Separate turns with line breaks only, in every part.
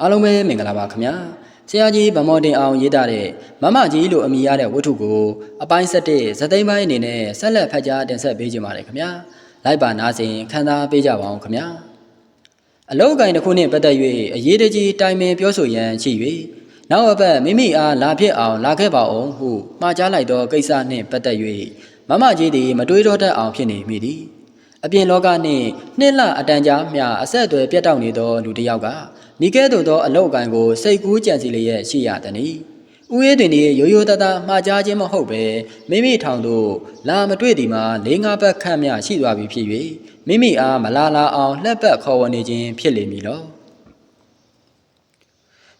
အားလုံးပဲမင်္ဂလာပါခင်ဗျာဆရာကြီးဗမော်တင်အောင်ရေးသားတဲ့မမကြီးလို့အမည်ရတဲ့ဝတ္ထုကိုအပိုင်း7ဇသိမ်းပိုင်းအနေနဲ့ဆက်လက်ဖတ်ကြားတင်ဆက်ပေးကြပါမယ်ခင်ဗျာလိုက်ပါနားစဉ်ခံစားပေးကြပါအောင်ခင်ဗျာအလုတ်ကင်တစ်ခုနှင့်ပတ်သက်၍အရေးတကြီးတိုင်ပင်ပြောဆိုရန်ရှိ၍နောက်အပတ်မိမိအားလာဖြစ်အောင်လာခဲ့ပါအောင်ဟုမှားကြားလိုက်သောကိစ္စနှင့်ပတ်သက်၍မမကြီးသည်မတွေးတော့တတ်အောင်ဖြစ်နေမိသည်အပြင်လောကနှင့်နှစ်လအတန်ကြာမျှအဆက်အသွယ်ပြတ်တောက်နေသောလူတစ်ယောက်က ဤကဲ့သို့သောအလောက်အကန်ကိုစိတ်ကူးကြံစီလျက်ရှိရသည်။ဥယေတွင်ဒီရိုးရိုးသားသားမှားကြားခြင်းမဟုတ်ပဲမိမိထောင်သို့လာမတွေ့သည်မှာ၄၅ဘက်ခန့်မျှရှိသွားပြီဖြစ်၍မိမိအားမလာလာအောင်လှက်ပတ်ခေါ်ဝေါ်နေခြင်းဖြစ်လိမ့်မည်လော။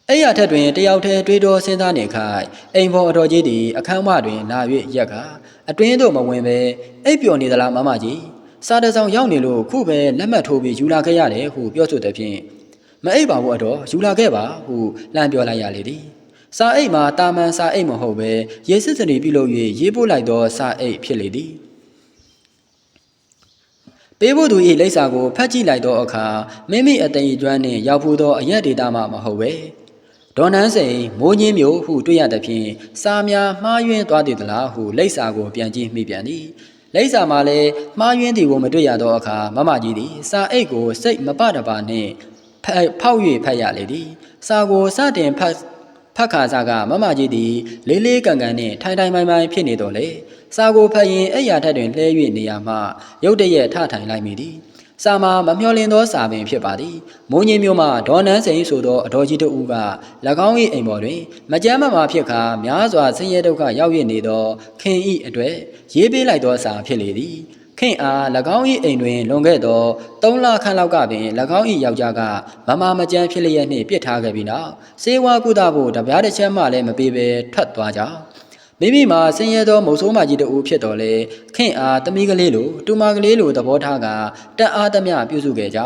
အဲ့ရထက်တွင်တယောက်တည်းတွေးတော်စဉ်းစားနေခိုင်အိမ်ဖော်အတော်ကြီးသည်အခန်းမတွင်လာ၍ရက်ကအတွင်းသို့မဝင်ပဲအိပ်ပျော်နေသလားမမကြီးစားတစောင်ရောက်နေလို့ခုပဲလက်မှတ်ထိုးပြီးယူလာခဲ့ရတယ်ဟုပြောဆိုတဲ့ဖြင့် မအိပ်ပါဘူးအတော်ယူလာခဲ့ပါဟုလှမ်းပြောလိုက်ရလေသည်စာအိတ်မှာတာမန်စာအိတ်မဟုတ်ပဲရေစစ်စနေပြုလုပ်၍ရေးပို့လိုက်သောစာအိတ်ဖြစ်လေသည်ပေးဖို့သူ၏လိပ်စာကိုဖတ်ကြည့်လိုက်သောအခါမိမိအသိဉာဏ်ကျွမ်းနှင့်ရောက်ဖူးသောအရက်ဒေတာမှမဟုတ်ပဲဒေါ်နန်းစိန်မိုးညင်းမျိုးဟုတွေ့ရသဖြင့်စာများမှားယွင်းသွားသည်သလားဟုလိပ်စာကိုပြန်ကြည့်မိပြန်သည်လိပ်စာမှာလည်းမှားယွင်းသည်ကိုမတွေ့ရသောအခါမမကြီးသည်စာအိတ်ကိုစိတ်မပတပါနှင့် ဖောက်၍ဖတ်ရလေသည်စာကိုစတင်ဖတ်ဖတ်ခါစားကမမကြီးသည်လေးလေးကန်ကန်နှင့်ထိုင်ထိုင်မိုင်မိုင်ဖြစ်နေတော့လေစာကိုဖတ်ရင်အဲ့ရထက်တွင်လှဲ၍နေရမှရုတ်တရက်ထထိုင်လိုက်မိသည်စာမှာမမျှော်လင့်သောစာပင်ဖြစ်ပါသည်မိုးညင်းမျိုးမှဒေါ်နန်းစိန်ဆိုသောအတော်ကြီးတို့က၎င်း၏အိမ်ပေါ်တွင် မကြမ်းမမာဖြစ်ခါများစွာဆင်းရဲဒုက္ခရောက်ရနေသောခင်ဤအတွေ့ရေးပေးလိုက်သောစာဖြစ်လေသည် ခင်အား၎င်း၏အိမ်တွင်လွန်ခဲ့သော၃လခန့်လောက်ကပင်၎င်း၏ယောက်ျားကမမမကြမ်းဖြစ်လျက်နှင့်ပြစ်ထားခဲ့ပြီးနောက်စေဝါကုသဖို့တပြားတစ်ချက်မှလည်းမပေးဘဲထွက်သွားကြမိမိမှာဆင်းရဲသောမုတ်ဆိုးမကြီးတူဖြစ်တော်လေခင်အားတမိကလေးလိုတူမကလေးလိုသဘောထားကတက်အားသမျှပြုစုခဲ့ကြ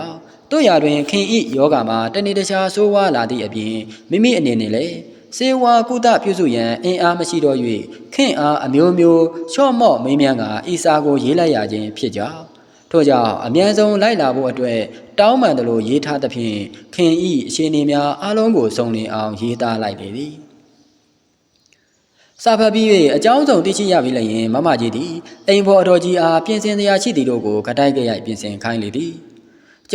တို့ရာတွင်ခင်ဤယောဂမှာတနေ့တခြားဆိုးဝါးလာသည့်အပြင်မိမိအနေနဲ့လည်း စေဝါကုသပြုစုရန်အင်အားမရှိတော့၍ခင့်အားအမျိုးမျိုးလျှော့မော့မင်းမြန်းကဤစာကိုရေးလိုက်ရခြင်းဖြစ်ကြောင်းထို့ကြောင့်အမြန်ဆုံးလိုက်လာဖို့အတွက်တောင်းပန်သလိုရေးထားသဖြင့်ခင်ဤအရှင်နေများအလုံးကိုစုံလင်အောင်ရေးသားလိုက်လေသည်စာဖတ်ပြီး၍အကြောင်းစုံသိရှိရပြီလည်းယင်မမကြီးသည်အိမ်ဖော်အတော်ကြီးအားပြင်ဆင်စရာရှိသည်တို့ကိုကတိုက်ကြရိုက်ပြင်ဆင်ခိုင်းလေသည်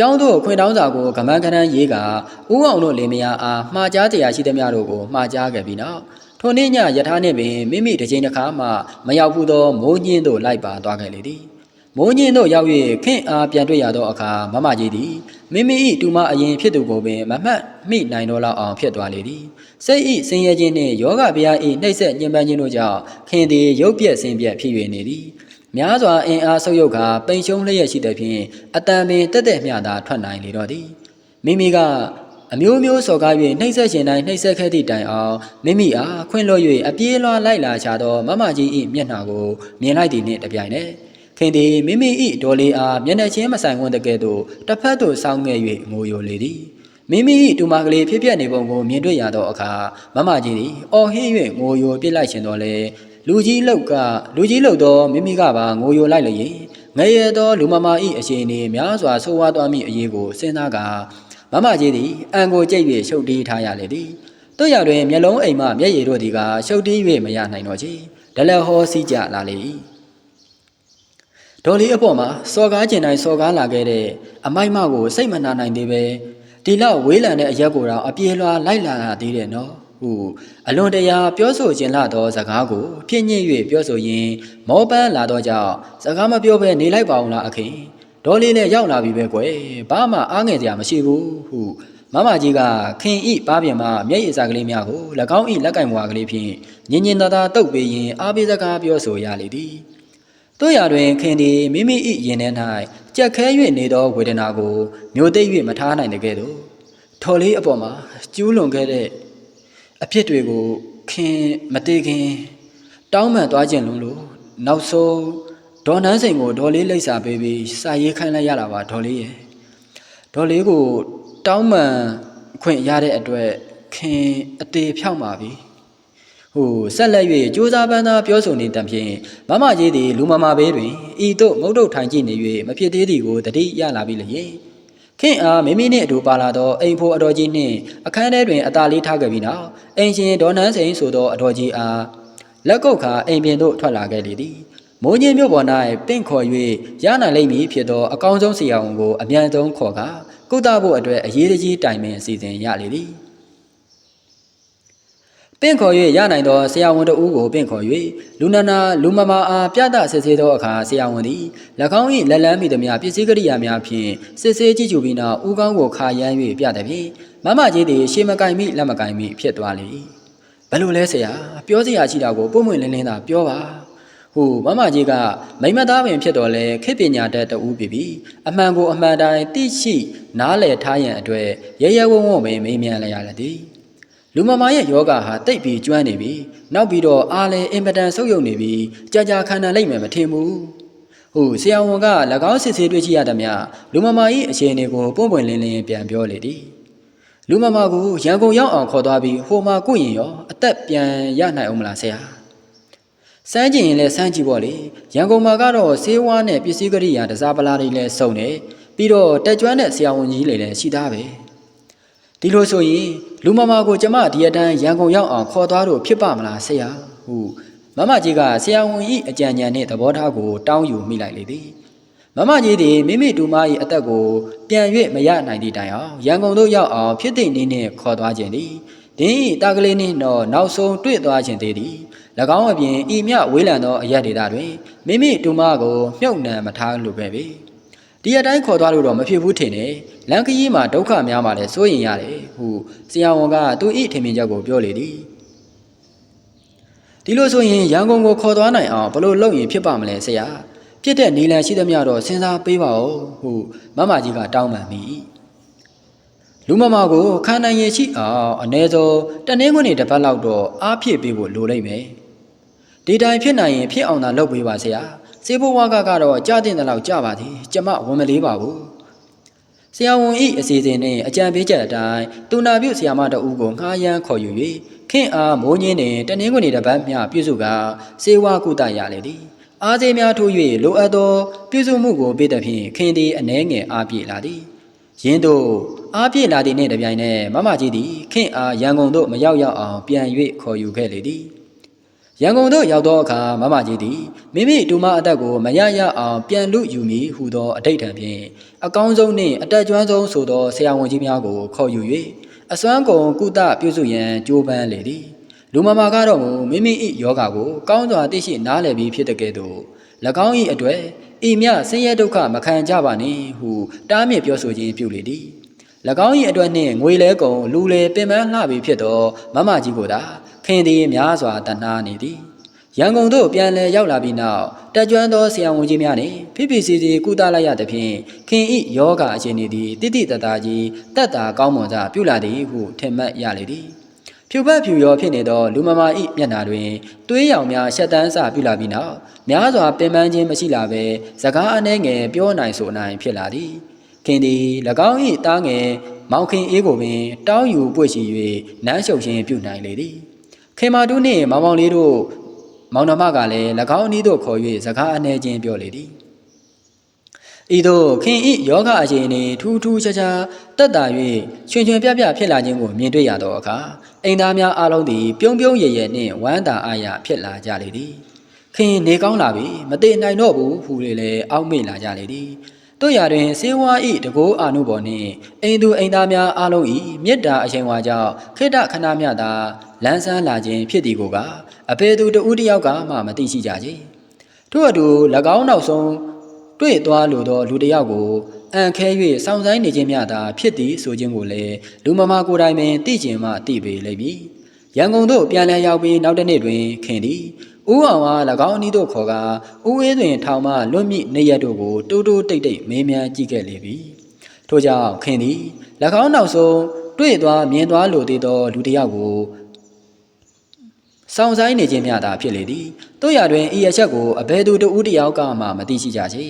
ကျောင်းသို့ခွင်တောင်းစာကိုကမန်းကရန်ရေးကဥအောင်တို့လင်မယားအားမှားကြားတရားရှိသမျှတို့ကိုမှားကြားခဲ့ပြီးနောက်ထိုနေ့ညယထာနှင့်ပင်မိမိတစ်ချိန်တစ်ခါမှမရောက်ဘူးသောမိုးညင်းသို့လိုက်ပါသွားခဲ့လေသည်မိုးညင်းသို့ရောက်၍ခင့်အားပြန်တွေ့ရသောအခါမမကြီးသည်မိမိ၏တူမအရင်ဖြစ်သူကိုပင်မမှတ်မိနိုင်တော့လောက်အောင်ဖြစ်သွားလေသည်စိတ်၏ဆင်းရဲခြင်းနှင့်ယောဂဗျာ၏နှိပ်စက်ညှဉ်းပန်းခြင်းတို့ကြောင့်ခင်သည်ရုပ်ပြက်ဆင်းပြက်ဖြစ်၍နေသည် များစွာအင်အားဆုပ်ယုပ်ကာပိန်ရှုံးလျက်ရှိသဖြင့်အတန်ပင်တက်တက်မျှသာထွက်နိုင်လေတော့သည်မိမိကအမျိုးမျိုးစော်ကား၍နှိပ်စက်ရှင်တိုင်းနှိပ်စက်ခဲ့သည့်တိုင်အောင်မိမိအားခွင့်လွှတ်၍အပြေးလွှားလိုက်လာချသောမမကြီး၏မျက်နှာကိုမြင်လိုက်သည်နှင့်တပြိုင်နက်ခင်သည်မိမိ၏ဒေါ်လေးအားမျက်နှာချင်းမဆိုင်ဝန်းတကဲ့သို့တစ်ဖက်သို့စောင်းငဲ့၍ငိုယိုလေသည်မိမိ၏တူမကလေးဖြစ်ပြနေပုံကိုမြင်တွေ့ရသောအခါမမကြီးသည်အော်ဟင်း၍ငိုယိုပြစ်လိုက်ရှင်တော်လေ လူကြီးလောက်ကလူကြီးလောက်သောမိမိကပါငိုယိုလိုက်လျင်ငရဲသောလူမမာ၏အရှင်နေများစွာဆိုးဝါးသွားမိအရေးကိုစဉ်းစားကာမမကြီးသည်အံကိုကြိတ်၍ရှုပ်တီးထားရလေသည်တို့ရတွင်မျက်လုံးအိမ်မှမျက်ရည်တို့သည်ကရှုပ်တီး၍မရနိုင်တော့ချေဒလဟောစီးကြလာလေ၏ဒေါ်လေးအပေါ်မှာစော်ကားကျင်တိုင်းစော်ကားလာခဲ့တဲ့အမိုက်မကိုစိတ်မနာနိုင်သေးပဲဒီလောက်ဝေးလံတဲ့အရက်ကိုတော့အပြေလွှာလိုက်လာတာသေးတယ်နော် ဟုအလွန်တရာပြောဆိုခြင်းလာသောစကားကိုပြည့်ညစ်၍ပြောဆိုရင်းမောပန်းလာသောကြောင့်စကားမပြောဘဲနေလိုက်ပါအောင်လားအခင်ဒေါ်လေးလည်းရောက်လာပြီပဲကွယ်ဘာမှအားငယ်စရာမရှိဘူးဟုမမကြီးကခင်ဤပါပြင်မှာမျက်ရည်စာကလေးများကို၎င်းဤလက်ကင်ဘွားကလေးဖြင့်ညင်ညင်သာသာတုပ်ပေးရင်အားပေးစကားပြောဆိုရလေသည်တို့ရတွင်ခင်သည်မိမိ၏ရင်ထဲ၌ကြက်ခဲ၍နေသောဝေဒနာကိုမျိုးသိပ်၍မထားနိုင်တဲ့ကဲ့သို့ထော်လေးအပေါ်မှာကျူးလွန်ခဲ့တဲ့ အဖြစ်တွေကိုခင်မတည်ခင်တောင်းပန်သွားခြင်းလုံးလို့နောက်ဆုံးဒေါ်နန်းစိန်ကိုဒေါ်လေးလိပ်စာပေးပြီးစာရေးခိုင်းလိုက်ရတာပါဒေါ်လေးရဲ့ဒေါ်လေးကိုတောင်းပန်ခွင့်ရတဲ့အတွက်ခင်အသေးဖြောက်ပါပြီဟိုဆက်လက်၍စူးစမ်းပန်းသားပြောဆိုနေတံဖြင့်မမကြီးသည်လူမမာဘေးတွင်ဤသို့ငုတ်တုတ်ထိုင်ကြည့်နေ၍မဖြစ်သေးသည်ကိုတတိရလာပြီလေ ခခင်အားမိမိနှင့်အတူပါလာသောအိမ်ဖိုးအတော်ကြီးနှင့်အခန်းထဲတွင်အသာလေးထားခဲ့ပြီးနောက်အိမ်ရှင်ဒေါ်နန်းစိန်ဆိုသောအတော်ကြီးအားလက်ကုပ်ခါအိမ်ပြင်သို့ထွက်လာခဲ့လေသည်မိုးညင်းမြို့ပေါ်၌ပင့်ခေါ်၍ရနိုင်လိမ့်မည်ဖြစ်သောအကောင်းဆုံးဆရာဝန်ကိုအမြန်ဆုံးခေါ်ကာကုသဖို့အတွက်အရေးတကြီးတိုင်ပင်အစီအစဉ်ရလေသည် ပင့်ခေါ်၍ရနိုင်သောဆရာဝန်တို့ဦးကိုပင့်ခေါ်၍လူနနာလူမမာအားပြသစစ်ဆေးသောအခါဆရာဝန်သည်၎င်း၏လက်လန်းမိသည်များပစ္စည်းကရိယာများဖြင့်စစ်ဆေးကြည့်ကြူပြီးနောက်ဦးကောင်းကိုခါရမ်း၍ပြသည်ဖြင့်မမကြီးသည်ရှေမကင်မိလက်မကင်မိဖြစ်သွားလေ၏ဘယ်လိုလဲဆရာပြောစရာရှိတာကိုပုံမှန်လင်းလင်းသာပြောပါဟိုမမကြီးကမိမသားပင်ဖြစ်တော်လဲခေပညာတတ်တူပြီပြီအမှန်ကိုအမှန်တိုင်းသိရှိနားလည်ထားရန်အတွက်ရဲရဲဝံ့ဝံ့ပဲမေးမြန်းလိုက်ရလေသည် လူမမာရဲ့ယောဂဟာတိတ်ပြီးကျွမ်းနေပြီနောက်ပြီးတော့အားလည်းအင်ပတန်ဆုပ်ယုပ်နေပြီကြာကြာခံနိုင်လိမ့်မယ်မထင်ဘူးဟုတ်ဆရာဝန်က၎င်းစစ်ဆေးတွေ့ရှိရသမျှလူမမာ၏အခြေအနေကိုပုံပွင့်လင်းလင်းပြန်ပြောလေသည်လူမမာကိုရန်ကုန်ရောက်အောင်ခေါ်သွားပြီးဟိုမှာကိုရင်ရောအသက်ပြန်ရနိုင်အောင်မလားဆရာစမ်းကြည့်ရင်လည်းစမ်းကြည့်ပေါ့လေရန်ကုန်မှာကတော့ဆေးဝါးနဲ့ပစ္စည်းကရိယာတစားပလားတွေလည်းစုံတယ်ပြီးတော့တက်ကျွမ်းတဲ့ဆရာဝန်ကြီးတွေလည်းရှိသားပဲ ဒီလိုဆိုရင်လူမမာကိုကျမဒီအတန်းရန်ကုန်ရောက်အောင်ခေါ်သွားလို့ဖြစ်ပါမလားဆရာဟုမမကြီးကဆရာဝန်ဤအကြံဉာဏ်နှင့်သဘောထားကိုတောင်းယူမိလိုက်လေသည်မမကြီးသည်မိမိတူမ၏အသက်ကိုပြန်၍မရနိုင်သည့်တိုင်အောင်ရန်ကုန်သို့ရောက်အောင်ဖြစ်သည့်နည်းနှင့်ခေါ်သွားခြင်းသည်ဒင်း၏တာကလေးနှင့်တော့နောက်ဆုံးတွေ့သွားခြင်းသေးသည်၎င်းအပြင်ဤမြဝေးလံသောအရက်ဒေသတွင်မိမိတူမကိုမြုပ်နှံမထားလိုပဲပေ ဒီအတိုင်းခေါ်သွားလို့တော့မဖြစ်ဘူးထင်တယ်လမ်းခရီးမှာဒုက္ခများမှလည်းစိုးရင်ရတယ်ဟုဆရာဝန်ကသူ့ဤထင်မြင်ချက်ကိုပြောလေသည်ဒီလိုဆိုရင်ရန်ကုန်ကိုခေါ်သွားနိုင်အောင်ဘလို့လုပ်ရင်ဖြစ်ပါမလဲဆရာဖြစ်တဲ့နေလန်ရှိသမျှတော့စဉ်းစားပေးပါဦးဟုမမကြီးကတောင်းပန်မိလူမမကိုခန္ဓာရင်ရှိအောင်အ ਨੇ ဆုံးတနည်းခွင့်တစ်ပတ်လောက်တော့အားဖြစ်ပေးဖို့လိုလိမ့်မယ်ဒီတိုင်းဖြစ်နိုင်ရင်ဖြစ်အောင်သာလုပ်ပေးပါဆရာ စေဘဝကကတော့ကြားတင်တဲ့လောက်ကြပါသည်ကျမဝန်မလေးပါဘူးဆရာဝန်ဤအစီအစဉ်နဲ့အကြံပေးချက်အတိုင်းတူနာပြုဆရာမတအူးကိုငှားရမ်းခေါ်ယူ၍ခင်အားမိုးညင်းနှင့်တနင်္ဂနွေတစ်ပတ်မျှပြုစုကာစေဝါကုသရလေသည်အားစေးများထိုး၍လိုအပ်သောပြုစုမှုကိုပေးသဖြင့်ခင်သည်အနှဲငယ်အားပြေလာသည်ရင်းတို့အားပြေလာသည်နှင့်တပြိုင်နက်မမကြီးသည်ခင်အားရန်ကုန်သို့မရောက်ရောက်အောင်ပြန်၍ခေါ်ယူခဲ့လေသည် ရန်ကုန်သို့ရောက်သောအခါမမကြီးသည်မိမိဒူမအသက်ကိုမရရအောင်ပြန်လူယူမည်ဟူသောအတိတ်ထံဖြင့်အကောင်းဆုံးနှင့်အတက်ကျွမ်းဆုံးဆိုသောဆရာဝန်ကြီးများကိုခေါ်ယူ၍အစွမ်းကုန်ကုသပြုစုရန်ကြိုးပမ်းလေသည်လူမမာကတော့မူမိမိ၏ယောဂါကိုကောင်းစွာသိရှိနားလည်ပြီးဖြစ်တဲ့ကဲ့သို့၎င်း၏အတွေ့ဤမြဆင်းရဲဒုက္ခမခံကြပါနှင့်ဟုတားမြစ်ပြောဆိုခြင်းပြုလေသည်၎င်း၏အတွက်နှင့်ငွေလဲကုန်လူလဲပင်ပန်းလှပြီဖြစ်သောမမကြီးကိုသာ ခင်သည်များစွာတဏှာနေသည်ရန်ကုန်သို့ပြန်လည်ရောက်လာပြီးနောက်တက်ကြွသောဆရာဝန်ကြီးများနှင့်ဖိဖိစီစီကုသလိုက်ရသဖြင့်ခင်ဤယောဂအခြေအနေသည်တိတိတတ်တာကြီးတက်တာကောင်းမွန်စွာပြုလာသည်ဟုထင်မှတ်ရလေသည်ဖြူပတ်ဖြူရောဖြစ်နေသောလူမမာဤမျက်နှာတွင်သွေးရောင်များရှက်တန်းစပြုလာပြီးနောက်များစွာပင်ပန်းခြင်းမရှိလာဘဲစကားအနှဲငယ်ပြောနိုင်ဆိုနိုင်ဖြစ်လာသည်ခင်သည်၎င်း၏တားငယ်မောင်ခင်အေးကိုပင်တောင်းယူပွေ့ရှိ၍နမ်းရှုပ်ခြင်းပြုနိုင်လေသည် ခင်မာတူးနှင့်မောင်မောင်လေးတို့မောင်နှမကလည်း၎င်းအနီးသို့ခေါ်၍စကားအနှဲချင်းပြောလေသည်ဤသို့ခင်ဤယောဂအခြေအနေထူးထူးခြားခြားတက်တာ၍ချွင်ချွင်ပြပြဖြစ်လာခြင်းကိုမြင်တွေ့ရသောအခါအိမ်သားများအားလုံးသည်ပြုံးပြုံးရရနှင့်ဝမ်းသာအားရဖြစ်လာကြလေသည်ခင်နေကောင်းလာပြီမတည်နိုင်တော့ဘူးဟူလေလေအောက်မေ့လာကြလေသည်တို့ရတွင်စေဝါဤတကိုးအာနုဘော်နှင့်အိမ်သူအိမ်သားများအားလုံးဤမေတ္တာအချိန်ဝါကြောင့်ခိတ္တခဏမြတာ လန်းဆန်းလာခြင်းဖြစ်သည်ကိုကအပေသူတဦးတစ်ယောက်ကမှမသိရှိကြကြ။ထို့အတူ၎င်းနောက်ဆုံးတွေ့သွားလိုသောလူတစ်ယောက်ကိုအံခဲ၍စောင့်ဆိုင်နေခြင်းများသာဖြစ်သည်ဆိုခြင်းကိုလည်းလူမမာကိုယ်တိုင်ပင်သိကျင်မှသိပေလိမ့်မည်။ရန်ကုန်သို့ပြန်လည်ရောက်ပြီးနောက်တစ်နေ့တွင်ခင်သည်ဦးအောင်အား၎င်းအနီးသို့ခေါ်ကာဦးအေးတွင်ထောင်မှလွတ်မိနေရတို့ကိုတိုးတိုးတိတ်တိတ်မေးမြန်းကြည့်ခဲ့လေပြီ။ထို့ကြောင့်ခင်သည်၎င်းနောက်ဆုံးတွေ့သွားမြင်သွားလိုသေးသောလူတစ်ယောက်ကို စောင့်ဆိုင်နေခြင်းများသာဖြစ်လေသည်တို့ရတွင်ဤအချက်ကိုအဘယ်သူတဦးတယောက်ကမှမသိရှိကြချေ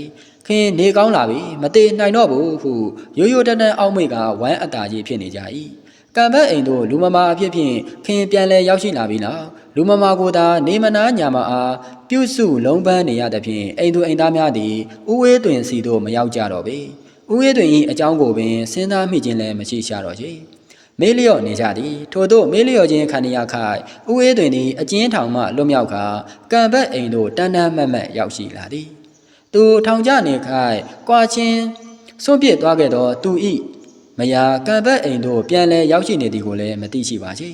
ခင်နေကောင်းလာပြီမသေးနိုင်တော့ဘူးဟုရိုးရိုးတန်းတန်းအောက်မေ့ကဝမ်းအတာကြီးဖြစ်နေကြ၏ကံဘက်အိမ်တို့လူမမာအဖြစ်ဖြင့်ခင်ပြန်လဲရောက်ရှိလာပြီလားလူမမာကိုသာနေမနာညာမအားပြုစုလုံးပန်းနေရသဖြင့်အိမ်သူအိမ်သားများသည်ဥဝေးတွင်စီတို့မရောက်ကြတော့ပေဦးရဲတွင်၏အကြောင်းကိုပင်စဉ်းစားမိခြင်းလည်းမရှိရှာတော့ချေ မေးလျော့နေကြသည်ထို့သောမေးလျော့ခြင်းခန္ဓာခိုင်ဦးရဲတွင်သည်အကျဉ်းထောင်မှလွတ်မြောက်ကကံဘက်အိမ်သို့တန်းတန်းမတ်မတ်ရောက်ရှိလာသည်သူထောင်ကျနေခိုင်ကွာချင်းစွန့်ပစ်သွားခဲ့သောသူ၏မယာကံဘက်အိမ်သို့ပြန်လည်ရောက်ရှိနေသည်ကိုလည်းမသိရှိပါချေ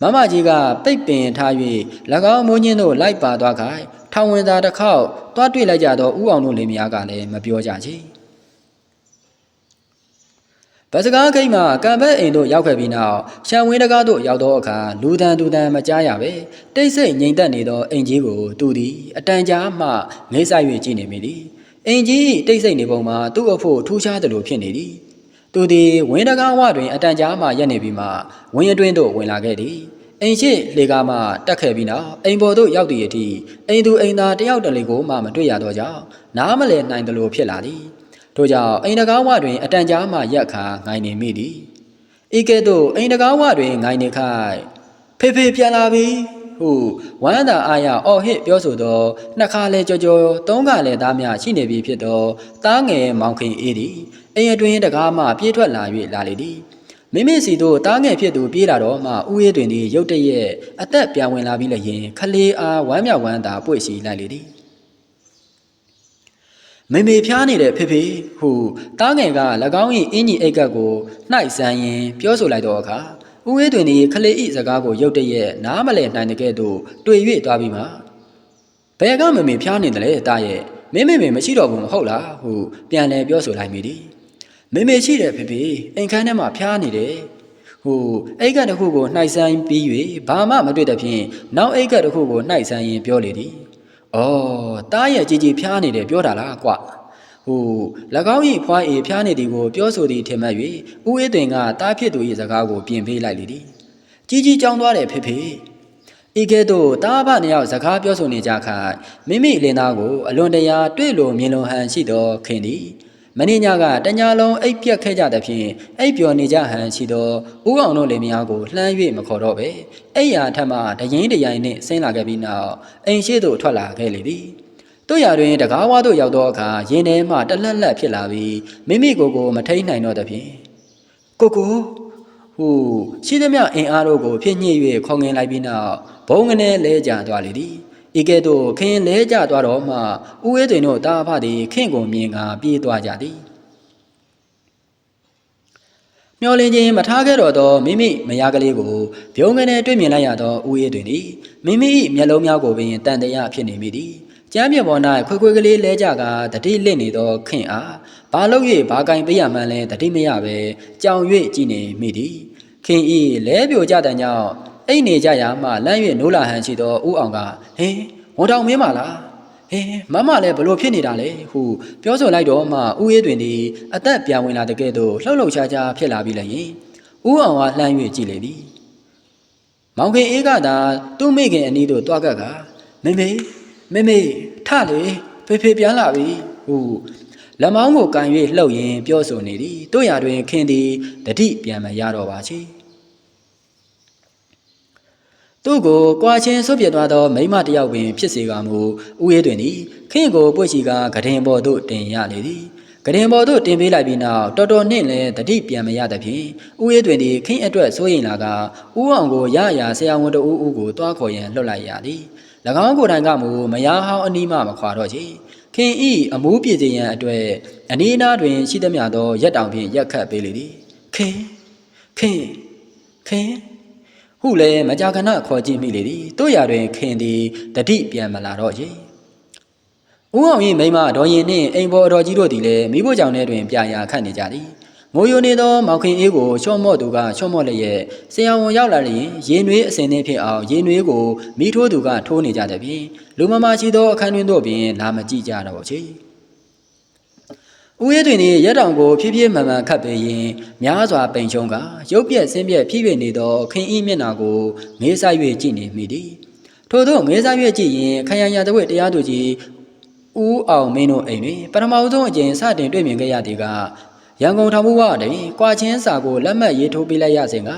မမကြီးကပိတ်ပင်ထား၍၎င်းမိုးညင်းတို့လိုက်ပါသွားခိုင်ထောင်ဝင်သားတစ်ခေါက်တွားတွေ့လိုက်ကြသောဥအောင်တို့လင်မယားကလည်းမပြောကြချေ ဗစကားခိတ်မှကံဘက်အိမ်တို့ရောက်ခဲ့ပြီးနောက်ရှံဝင်းတကားတို့ရောက်သောအခါလူတန်တူတန်မကြားရပဲတိတ်ဆိတ်ငြိမ်သက်နေသောအိမ်ကြီးကိုသူသည်အတန်ကြာမှငိမ့်ဆိုင်၍ကြည့်နေမိသည်အိမ်ကြီးတိတ်ဆိတ်နေပုံမှာသူ့အဖို့ထူးခြားသလိုဖြစ်နေသည်သူသည်ဝင်းတကားဝတွင်အတန်ကြာမှရက်နေပြီးမှဝင်းအတွင်းသို့ဝင်လာခဲ့သည်အိမ်ရှိလေကားမှတက်ခဲ့ပြီးနောက်အိမ်ပေါ်သို့ရောက်သည့်အထိအိမ်သူအိမ်သားတယောက်တလေကိုမှမတွေ့ရတော့ကြောင်းနားမလည်နိုင်သလိုဖြစ်လာသည် ထို့ကြောင့်အိမ်တကားဝတွင်အတန်ကြာမှရက်ခါငိုင်နေမိသည်ဤကဲ့သို့အိမ်တကားဝတွင်ငိုင်နေခိုင်ဖေဖေပြန်လာပြီဟုဝမ်းသာအားရအော်ဟစ်ပြောဆိုသောနှစ်ခါလဲကြောကြောသုံးခါလဲသားများရှိနေပြီဖြစ်သောသားငယ်မောင်ခင်အေးသည်အိမ်အတွင်းတကားမှပြေးထွက်လာ၍လာလေသည်မိမိစီတို့တားငယ်ဖြစ်သူပြေးလာတော့မှဥယေးတွင်သည်ရုတ်တရက်အသက်ပြန်ဝင်လာပြီးလည်းရင်ခလေးအားဝမ်းမြောက်ဝမ်းသာပွေ့စီလိုက်လေသည် မေမေဖျားနေတဲ့ဖေဖေဟုတားငယ်က၎င်း၏အင်းကြီးအိတ်ကပ်ကိုနှိုက်ဆန်းရင်းပြောဆိုလိုက်တော့အခါဥယေးတွင်သည်ခလေး၏စကားကိုရုတ်တရက်နားမလည်နိုင်တဲ့ကဲ့သို့တွေ့၍သွားပြီးမှဘယ်ကမေမေဖျားနေတယ်လဲတားရဲ့မင်းမေမေမရှိတော့ဘူးမဟုတ်လားဟုပြန်လည်ပြောဆိုလိုက်မိသည်မေမေရှိတယ်ဖေဖေအိမ်ခန်းထဲမှာဖျားနေတယ်ဟိုအိတ်ကတစ်ခုကိုနှိုက်ဆန်းပြီး၍ဘာမှမတွေ့တဲ့ဖြင့်နောက်အိတ်ကတစ်ခုကိုနှိုက်ဆန်းရင်ပြောလေသည်။ အော်တားရဲ့ကြည်ကြည်ဖျားနေတယ်ပြောတာလားကွ။ဟို၎င်း၏ဖွားအေဖျားနေသည်ကိုပြောဆိုသည်ထင်မှတ်၍ဦးအေးတွင်ကတားဖြစ်သူ၏စကားကိုပြင်ပေးလိုက်လေသည်။ကြီးကြီးကြောင်းသွားတယ်ဖေဖေ။ဤကဲ့သို့တားဖနှစ်ယောက်စကားပြောဆိုနေကြခိုင်မိမိလင်သားကိုအလွန်တရာတွေ့လိုမြင်လိုဟန်ရှိသောခင်သည် မင်းညကတညာလုံးအိပ်ပြက်ခဲ့ကြသဖြင့်အိပ်ပျော်နေကြဟန်ရှိသောဦးအောင်တို့လင်မယားကိုလှမ်း၍မခေါ်တော့ပဲအိယာထက်မှတရင်တရိုင်နှင့်ဆင်းလာခဲ့ပြီးနောက်အိမ်ရှိသို့ထွက်လာခဲ့လေသည်တို့ရတွင်တကားဝါသို့ရောက်သောအခါရင်ထဲမှတလက်လက်ဖြစ်လာပြီးမိမိကိုယ်ကိုမထိန်နိုင်တော့သဖြင့်ကိုကိုဟူရှိသမျှအင်အားတို့ကိုဖြစ်ညှိ၍ခေါငင်လိုက်ပြီးနောက်ဘုံငနဲ့လဲကျသွားလေသည် ဤကဲ့သို့ခင်းလဲကျသွားတော့မှဦးဝဲတွင်တို့တာဖသည်ခင့်ကိုမြင်ကာပြေးသွားကြသည်မျောလင်းခြင်းမထားခဲ့တော့သောမိမိမယားကလေးကိုပြုံးကနေတွေ့မြင်လိုက်ရသောဦးအေးတွင်သည်မိမိ၏မျက်လုံးများကိုပင်တန်တရာဖြစ်နေမိသည်ကျမ်းမြေပေါ်၌ခွေခွေကလေးလဲကြကတတိလင့်နေသောခင်အားဘာလို့၍ဘာကင်ပေးရမှန်းလဲတတိမရပဲကြောင်၍ကြည်နေမိသည်ခင်ဤလဲပြိုကြတဲ့ကြောင့် အိတ်နေကြရမှလမ်း၍နိုးလာဟန်ရှိသောဦးအောင်ကဟင်းဝန်တောင်မင်းပါလားဟင်းမမလည်းဘလို့ဖြစ်နေတာလဲဟုပြောဆိုလိုက်တော့မှဦးရေးတွင်သည်အသက်ပြန်ဝင်လာတဲ့ကဲ့သို့လှုပ်လှုပ်ရှားရှားဖြစ်လာပြီလည်းရင်ဦးအောင်ကလှမ်း၍ကြည့်လေသည်မောင်ခင်အေးကသာသူ့မိခင်အနီးသို့တွားကပ်ကမေမေမေမေထလေဖေဖေပြန်လာပြီဟုလက်မောင်းကိုကန်၍လှုပ်ရင်းပြောဆိုနေသည်တို့ရတွင်ခင်သည်တတိပြန်မရတော့ပါချေ သူ့ကိုကွာချင်းဆုတ်ပြတ်သွားသောမိမတယောက်ပင်ဖြစ်စေကမူဥရဲတွင်သည်ခင့်ကိုပွေ့ချီကဂရင်ပေါ်သို့တင်ရလေသည်ဂရင်ပေါ်သို့တင်ပေးလိုက်ပြီးနောက်တော်တော်နှင့်လည်းတတိပြန်မရသဖြင့်ဥရဲတွင်သည်ခင့်အတွက်စိုးရင်လာကဥအောင်ကိုရရဆရာဝန်တို့ဦးဦးကိုတွားခေါ်ရန်လှုပ်လိုက်ရသည်၎င်းကိုယ်တိုင်ကမူမယားဟောင်းအနီးမှမခွာတော့ချေခင်ဤအမိုးပြေစေရန်အတွက်အနီးအနားတွင်ရှိသမျှသောရက်တောင်ဖြင့်ရက်ခတ်ပေးလေသည်ခင်ခင်ခင် ဟုလည်းမကြာခဏခေါ်ကြည့်မိလေသည်တို့ရတွင်ခင်သည်တတိပြန်မလာတော့ရေဦးအောင်၏မိမဒေါ်ရင်နှင့်အိမ်ပေါ်အတော်ကြီးတို့သည်လည်းမိဖို့ကြောင့်ထဲတွင်ပြရာခတ်နေကြသည်မိုးယိုနေသောမောင်ခင်အေးကိုချော့မော့သူကချော့မော့လျက်ဆရာဝန်ရောက်လာရင်ရင်နွေးအစင်နှင်းဖြစ်အောင်ရင်နွေးကိုမိထိုးသူကထိုးနေကြတဲ့ဖြင့်လူမမရှိသောအခန်းတွင်တို့ပင်လာမကြည့်ကြတော့ချေ ဦးရဲတွင်နေရက်တောင်ကိုဖြည်းဖြည်းမှန်မှန်ခတ်ပေရင်များစွာပိန်ချုံကရုပ်ပြက်ဆင်းပြက်ဖြည်းဖြည်းနေသောခင်ဤမျက်နာကိုငေးဆိုင်၍ကြည့်နေမိသည်ထို့သောငေးဆိုင်၍ကြည့်ရင်ခရံရတဝက်တရားသူကြီးဦးအောင်မင်းတို့အိမ်တွင်ပထမဆုံးအကြိမ်စတင်တွေ့မြင်ခဲ့ရသည်ကရန်ကုန်ထောင်မှုဝတွင်ကွာချင်းစာကိုလက်မှတ်ရေးထိုးပေးလိုက်ရစဉ်က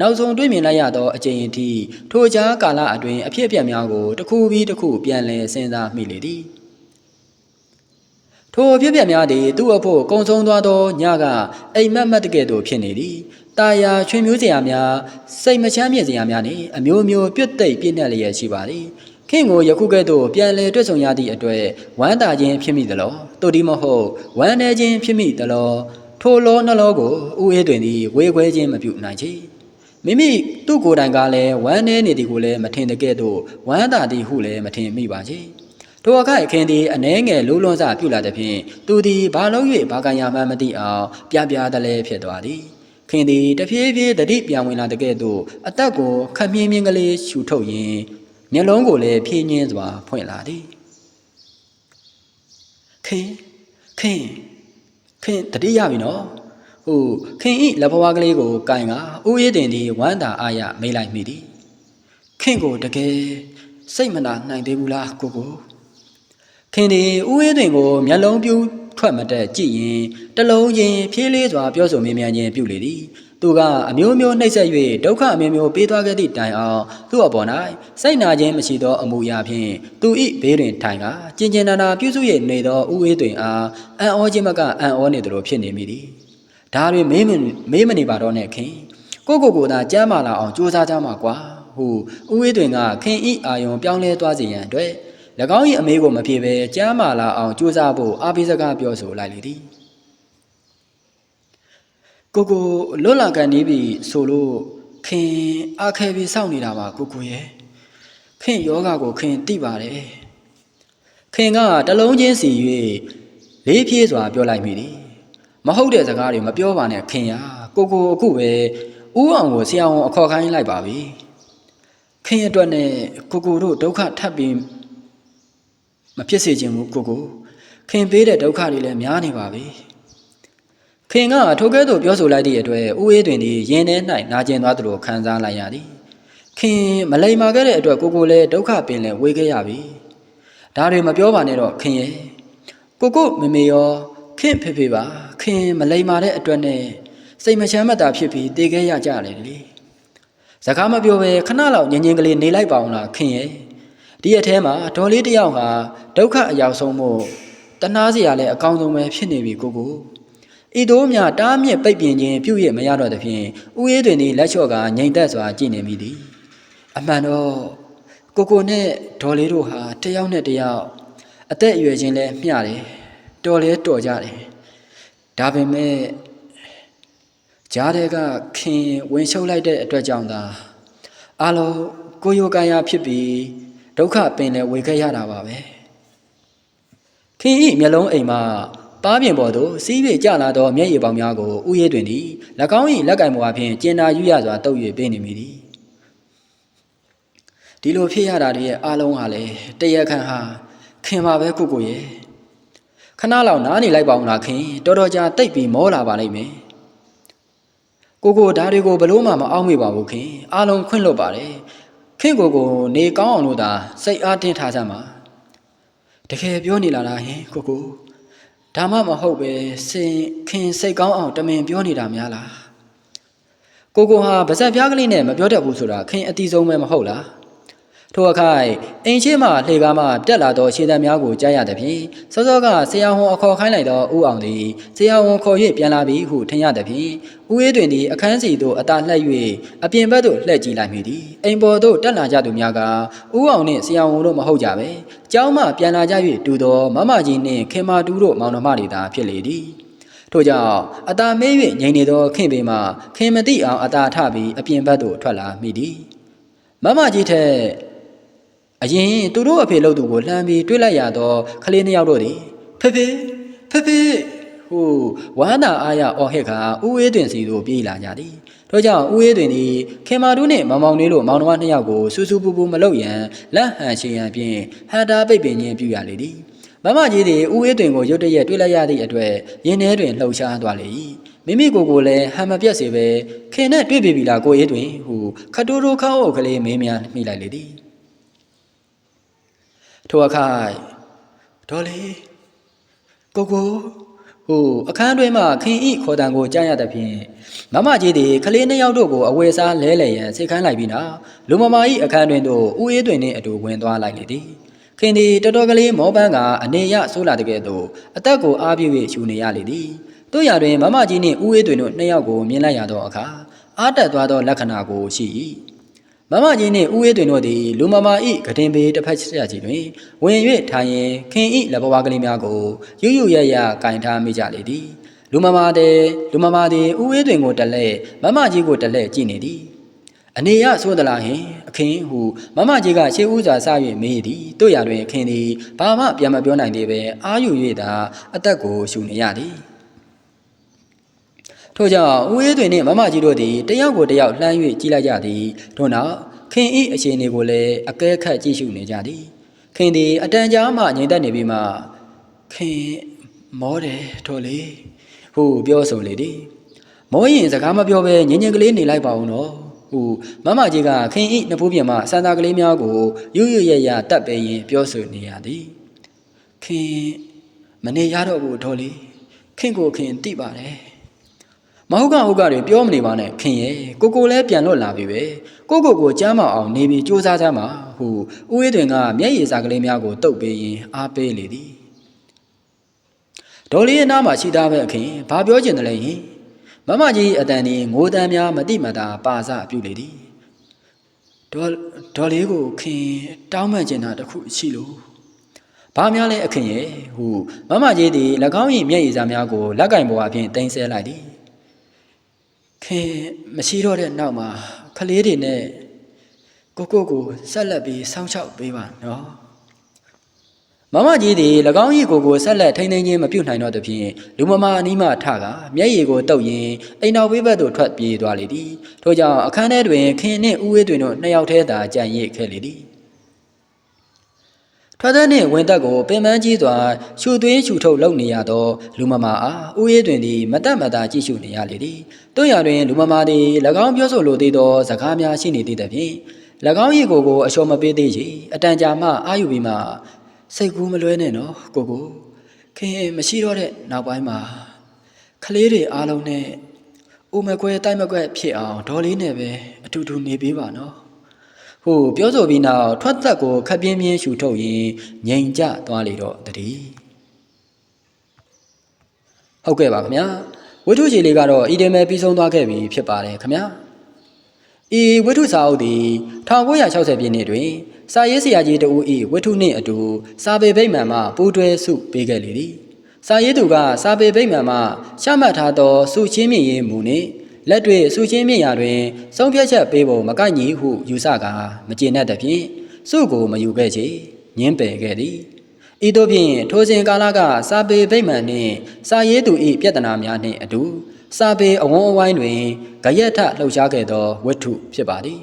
နောက်ဆုံးတွေ့မြင်လိုက်ရသောအကြိမ်အထိထိုကြားကာလအတွင်းအဖြစ်အပျက်များကိုတစ်ခုပြီးတစ်ခုပြန်လည်စဉ်းစားမိလေသည် ထိုအဖြစ်ပြက်များသည်သူ့အဖို့ကုံဆုံးသွားသောညကအိမ်မက်မက်တကဲ့သို့ဖြစ်နေသည်။ตาယာချွေမျိုးစရာများစိတ်မချမ်းမြေ့စရာများနှင့်အမျိုးမျိုးပြွတ်သိပ်ပြည့်နှက်လျက်ရှိပါသည်။ခင်ကိုယခုကဲ့သို့ပြန်လည်တွေ့ဆုံရသည့်အတွက်ဝမ်းသာခြင်းဖြစ်မိသလော။တို့ဒီမဟုတ်ဝမ်းနည်းခြင်းဖြစ်မိသလော။ထိုလောနှလောကိုဥအေးတွင်သည်ဝေခွဲခြင်းမပြုနိုင်ချေ။မိမိသူ့ကိုယ်တိုင်ကလည်းဝမ်းနည်းနေသည်ကိုလည်းမထင်တဲ့ကဲ့သို့ဝမ်းသာသည်ဟုလည်းမထင်မိပါချေ။ ထိုအခါအခင်းသည်အနှဲငယ်လိုးလွန်စပြုလာသည်ဖြင့်သူသည်ဘာလို့၍ဘာကံရမှန်းမသိအောင်ပြပြတလဲဖြစ်သွားသည်။ခင်သည်တဖြည်းဖြည်းတတိပြန်ဝင်လာတဲ့ကဲ့သို့အသက်ကိုခပ်မြင်းမြင်းကလေးရှူထုတ်ရင်းမျက်လုံးကိုလည်းဖြင်းညင်းစွာဖွင့်လာသည်။ခင်ခင်ခင်တတိယပြီနော်။ဟိုခင်ဤလက်ဘဝကလေးကိုကင်ကဥယျာဉ်တင်သည်ဝမ်းသာအားရမေးလိုက်မိသည်။ခင်ကိုတကယ်စိတ်မနာနိုင်သေးဘူးလားကိုကို။ ခင်ဒီဥယျာဉ်တွင်ကိုမျက်လုံးပြူးထွက်မတက်ကြည့်ရင်တလုံးချင်းဖြည်းလေးစွာပြောဆိုမြင်မြန်ခြင်းပြုလေသည်သူကအမျိုးမျိုးနှိပ်စက်၍ဒုက္ခအမျိုးမျိုးပေးသွားခဲ့သည့်တိုင်အောင်သူ့အပေါ်၌စိတ်နာခြင်းမရှိသောအမှုရာဖြင့်သူ၏ဘေးတွင်ထိုင်ကကျင်ကျင်နာနာပြုစု၍နေသောဥအေးတွင်အားအံ့ဩခြင်းမကအံ့ဩနေသလိုဖြစ်နေမိသည်ဒါတွင်မေးမမေးမနေပါတော့နဲ့ခင်ကိုကိုကိုသာကြမ်းမာလာအောင်ကြိုးစားကြမှာကွာဟုဥအေးတွင်ကခင်ဤအာယုံပြောင်းလဲသွားစေရန်အတွက်၎ င်း၏အမေကိုမဖြေဘဲကြမ်းမာလာအောင်ကြိုးစားဖို့အားပေးစကားပြောဆိုလိုက်လေသည်ကိုကိုလွတ်လာကန်နေပြီဆိုလို့ခင်အားခဲပြီးစောင့်နေတာပါကိုကိုရဲ့ခင်ယောဂကိုခင်သိပါတယ်ခင်ကတလုံးချင်းစီ၍လေးပြေးစွာပြောလိုက်မိသည်မဟုတ်တဲ့စကားတွေမပြောပါနဲ့ခင်ရကိုကိုအခုပဲဥအောင်ကိုဆရာဝန်အခေါ်ခိုင်းလိုက်ပါပြီခင်အတွက်နဲ့ကိုကိုတို့ဒုက္ခထပ်ပြီး မဖြစ်စေချင်ဘူးကိုကိုခင်ပေးတဲ့ဒုက္ခတွေလည်းများနေပါပြီခင်ကထိုကဲ့သို့ပြောဆိုလိုက်သည့်အတွက်ဥအေးတွင်သည်ရင်ထဲ၌နာကျင်သွားသလိုခံစားလိုက်ရသည်ခင်မလိမ္မာခဲ့တဲ့အတွက်ကိုကိုလည်းဒုက္ခပင်လည်းဝေခဲ့ရပြီဒါတွေမပြောပါနဲ့တော့ခင်ရဲ့ကိုကိုမမေရောခင်ဖေဖေပါခင်မလိမ္မာတဲ့အတွက်နဲ့စိတ်မချမ်းမသာဖြစ်ပြီးတည်ခဲ့ရကြတယ်လေစကားမပြောဘဲခဏလောက်ငြင်းငြင်းကလေးနေလိုက်ပါအောင်လားခင်ရဲ့ ဒီအထဲမှာဒေါ်လေးတယောက်ဟာဒုက္ခအရောက်ဆုံးမို့တနာစရာလည်းအကောင်းဆုံးပဲဖြစ်နေပြီကိုကိုဤတို့မြတားမြစ်ပိတ်ပင်ခြင်းပြုရမရတော့သဖြင့်ဥယေးတွင်ဒီလက်လျှော့ကငြိမ်သက်စွာကြည်နေမိသည်အမှန်တော့ကိုကိုနဲ့ဒေါ်လေးတို့ဟာတယောက်နဲ့တယောက်အသက်အရွယ်ချင်းလဲမျှတယ်တော်လဲတော်ကြတယ်ဒါပေမဲ့ကြားတဲ့ကခင်ဝင်ရှုပ်လိုက်တဲ့အတွက်ကြောင့်သာအလုံးကိုယိုကာယဖြစ်ပြီး ဒုက္ခပင်လဲဝေခဲ့ရတာပါပဲခင်ဤမျက်လုံးအိမ်မှာပါးပြင်ပေါ်သို့စီးပြေကျလာသောမျက်ရည်ပေါင်များကိုဥယျာဉ်တွင်သည်၎င်း၏လက်ကင်ပေါ်အပြင်ကျင်နာယူရစွာတုပ်၍ပေးနေမိသည်ဒီလိုဖြစ်ရတာတည်းရဲ့အားလုံးဟာလေတရက်ခန့်ဟာခင်ပါပဲကိုကိုရဲ့ခဏလောက်နားနေလိုက်ပါအောင်လားခင်တော်တော်ကြာတိတ်ပြီးမောလာပါလိမ့်မယ်ကိုကိုဒါတွေကိုဘလို့မှမအောင်မေပါဘူးခင်အားလုံးခွင့်လွတ်ပါတယ် ခင်ကိုကိုနေကောင်းအောင်လို့သာစိတ်အားတင်းထားကြမှာတကယ်ပြောနေလာတာဟင်ကိုကိုဒါမှမဟုတ်ပဲစင်ခင်စိတ်ကောင်းအောင်တမင်ပြောနေတာများလားကိုကိုဟာဗဇက်ပြားကလေးနဲ့မပြောတတ်ဘူးဆိုတာခင်အတီးဆုံးပဲမဟုတ်လား ထိုအခါအိမ်ရှိမှလှေကားမှတက်လာသောခြေတံများကိုကြားရသဖြင့်စောစောကဆရာဝန်အခေါ်ခိုင်းလိုက်သောဦးအောင်သည်ဆရာဝန်ခေါ်၍ပြန်လာပြီဟုထင်ရသဖြင့်ဦးအေးတွင်သည်အခန်းစီသို့အသာလှည့်၍အပြင်ဘက်သို့လှည့်ကြည့်လိုက်မိသည်အိမ်ပေါ်သို့တက်လာကြသူများကဦးအောင်နှင့်ဆရာဝန်တို့မဟုတ်ကြပဲကျောင်းမှပြန်လာကြ၍တူသောမမကြီးနှင့်ခင်မာတူတို့မောင်နှမတွေသာဖြစ်လေသည်ထို့ကြောင့်အသာမေး၍ငြိမ်နေသောခင်ပေမှခင်မသိအောင်အသာထပြီးအပြင်ဘက်သို့ထွက်လာမိသည်မမကြီးထက် အရင်သူတို့အဖေလို့သူကိုလှမ်းပြီးတွေးလိုက်ရတော့ကလေးနှစ်ယောက်တို့သည်ဖေဖေဖေဖေဟိုဝမ်းသာအားရအော်ဟစ်ကဥအေးတွင်စီသို့ပြေးလာကြသည်တို့ကြောင့်ဥအေးတွင်သည်ခင်မာတူးနှင့်မောင်မောင်လေးတို့မောင်နှမနှစ်ယောက်ကိုစူးစူးပူပူမလုပ်ရန်လက်ဟန်ရှင်ရန်ဖြင့်ဟန်တာပိတ်ပင်ခြင်းပြုရလေသည်မမကြီးသည်ဥအေးတွင်ကိုရုတ်တရက်တွေးလိုက်ရသည့်အတွက်ရင်းထဲတွင်လှုပ်ရှားသွားလေ၏မိမိကိုယ်ကိုလည်းဟန်မပြတ်စေပဲခင်နဲ့တွေ့ပြီလားကိုအေးတွင်ဟူခတိုးတိုးခေါအုပ်ကလေးမေးမြန်းမိလိုက်လေသည် ထိုအခါဒေါ်လေးကိုကိုဟိုအခန်းတွင်မှခင်ဤခေါ်တံကိုကြားရသဖြင့်မမကြီးသည်ကလေးနှစ်ယောက်တို့ကိုအဝယ်စားလဲလဲရန်စိတ်ခိုင်းလိုက်ပြီးနောက်လူမမာဤအခန်းတွင်သို့ဥအေးတွင်နှင့်အတူဝင်သွားလိုက်လေသည်ခင်သည်တော်တော်ကလေးမောပန်းကအနေရဆိုးလာတဲ့ကဲ့သို့အသက်ကိုအားပြု၍ရှူနေရလေသည်တို့ရတွင်မမကြီးနှင့်ဦးအေးတွင်တို့နှစ်ယောက်ကိုမြင်လိုက်ရသောအခါအားတက်သွားသောလက္ခဏာကိုရှိ၏ မမကြီးနှင့်ဦးအေးတွင်တို့သည်လူမမာဤကတင်ပေတစ်ဖက်ဆက်ကြီးတွင်ဝင်၍ထိုင်ရင်ခင်ဤလက်ဘဝကလေးများကိုရွရွရရကင်ထားမိကြလေသည်လူမမာတဲ့လူမမာသည်ဦးအေးတွင်ကိုတက်လဲမမကြီးကိုတက်လဲကြည့်နေသည်အနေရဆိုသလားဟင်အခင်းဟုမမကြီးကရှေးဦးစွာစ၍မေးသည်တို့ရတွင်အခင်းသည်ဘာမှပြန်မပြောနိုင်သေးပဲအာယူ၍သာအသက်ကိုရှူနေရသည် ထို့ကြောင့်ဦးအေးတွင်နှင့်မမကြီးတို့သည်တယောက်ကိုတယောက်လှမ်း၍ကြည့်လိုက်ကြသည်ထို့နောက်ခင်ဤအခြေအနေကိုလည်းအကဲခတ်ကြည့်ရှုနေကြသည်ခင်သည်အတန်ကြာမှငြိမ်သက်နေပြီးမှခင်မောတယ်ထို့လေဟုပြောဆိုလေသည်မောရင်စကားမပြောဘဲငင်ငင်ကလေးနေလိုက်ပါဦးနော်ဟူမမကြီးကခင်ဤနှစ်ဖူးပြင်မှစန္ဒာကလေးများကိုရွရွရရတတ်ပဲရင်ပြောဆိုနေရသည်ခင်မနေရတော့ဘူးဒေါ်လေးခင်ကိုခင်တိပါတယ် မဟုတ်ကဟုတ်ကတွေပြောမနေပါနဲ့ခင်ရဲ့ကိုကိုလည်းပြန်လွတ်လာပြီပဲကိုကိုကိုကြမ်းမအောင်နေပြီးစူးစမ်းကြမှာဟူဦးအေးတွင်ကမျက်ရည်စာကလေးများကိုတုပ်ပေးရင်အားပေးလေသည်ဒေါ်လေးရဲ့နားမှာရှိသားပဲခင်ဘာပြောချင်တယ်လဲဟင်မမကြီးအတန်ဒီငိုတန်းများမတိမတာပါစပြုလေသည်ဒေါ်ဒေါ်လေးကိုခင်တောင်းမှန်ကျင်တာတစ်ခုရှိလို့ဘာများလဲအခင်ရဲ့ဟုမမကြီးသည်၎င်း၏မျက်ရည်စားများကိုလက်ကင်ပေါ်အပြင်တင်ဆဲလိုက်သည် ခင်မရှိတော့တဲ့နောက်မှာခလေးတွေနဲ့ကိုကိုကိုဆက်လက်ပြီးစောင့်ရှောက်ပေးပါနော်မမကြီးသည်၎င်း၏ကိုယ်ကိုဆက်လက်ထိန်းသိမ်းခြင်းမပြုနိုင်တော့သဖြင့်လူမမာအနီးမှထကာမျက်ရည်ကိုတုပ်ရင်းအိမ်တော်ဘေးဘက်သို့ထွက်ပြေးသွားလေသည်ထို့ကြောင့်အခန်းထဲတွင်ခင်နှင့်ဦးဝေးတွင်တို့နှစ်ယောက်တည်းသာကြံ့ရစ်ခဲ့လေသည် ထွက်တဲ့နှင့်ဝင်သက်ကိုပင်ပန်းကြီးစွာရှူသွင်းရှူထုတ်လုပ်နေရသော လူမမာအားဦးရေးတွင်သည်မတတ်မတာကြည့်ရှုနေရလေသည်တို့ရာတွင်လူမမာသည်၎င်းပြောဆိုလိုသေးသောစကားများရှိနေသေးသဖြင့်၎င်း၏ကိုယ်ကိုအလျှော်မပေးသေးချေအတန်ကြာမှအာယူပြီးမှစိတ်ကူးမလွဲနဲ့နော်ကိုကိုခင်မရှိတော့တဲ့နောက်ပိုင်းမှာကလေးတွေအားလုံးနဲ့အိုမကွဲတိုက်မကွက်ဖြစ်အောင်ဒေါ်လေးနဲ့ပဲအတူတူနေပေးပါနော် ဟိုပြောဆိုပြီးနောက်ထွက်သက်ကိုခပ်ပြင်းပြင်းရှူထုတ်ရင်ငြိမ်ကျသွားလေတော့တည်းဟုတ်ကဲ့ပါခင်ဗျာဝိထုချီလေးကတော့ဤတယ်မဲပြီးဆုံးသွားခဲ့ပြီဖြစ်ပါတယ်ခင်ဗျာဤဝိထုစာအုပ်သည်1960ပြည့်နှစ်တွင်စာရေးဆရာကြီးတဦး၏ဝိထုနှင့်အတူစာပေဗိမာန်မှပူးတွဲစုပေးခဲ့လေသည်စာရေးသူကစာပေဗိမာန်မှရှမှတ်ထားသောစုချင်းမြင့်ရေးမူနှင့် လက်တွေ့စုချင်းမြင့်ရာတွင်ဆုံးဖြတ်ချက်ပေးဖို့မကိုက်ညီဟုယူဆကာမကျေနပ်သဖြင့်စုကိုမယူခဲ့ချေညင်းပယ်ခဲ့သည်ဤသို့ဖြင့်ထိုစဉ်ကာလကစာပေဗိမာန်နှင့်စာရေးသူ၏ပြဿနာများနှင့်အတူစာပေအဝန်းအဝိုင်းတွင်ဂရက်ထလှုပ်ရှားခဲ့သောဝတ္ထုဖြစ်ပါသည်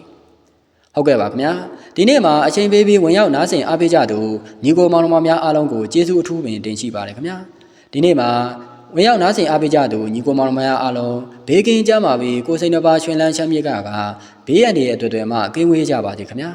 ဟုတ်ကဲ့ပါခင်ဗျာဒီနေ့မှာအချိန်ပေးပြီးဝင်ရောက်နားဆင်အားပေးကြသူညီကိုမောင်နှမများအားလုံးကိုကျေးဇူးအထူးပင်တင်ရှိပါတယ်ခင်ဗျာဒီနေ့မှာ ဝင်ရောက်နားဆင်အားပေးကြသူညီကိုမောင်နှမများအားလုံးဘေးကင်းကြပါပြီကိုစိန်တစ်ပါးရှင်လန်းချမ်းမြေ့ကကဘေးရန်တွေအတွက်တွေမှာကင်းဝေးကြပါစေခင်ဗျာ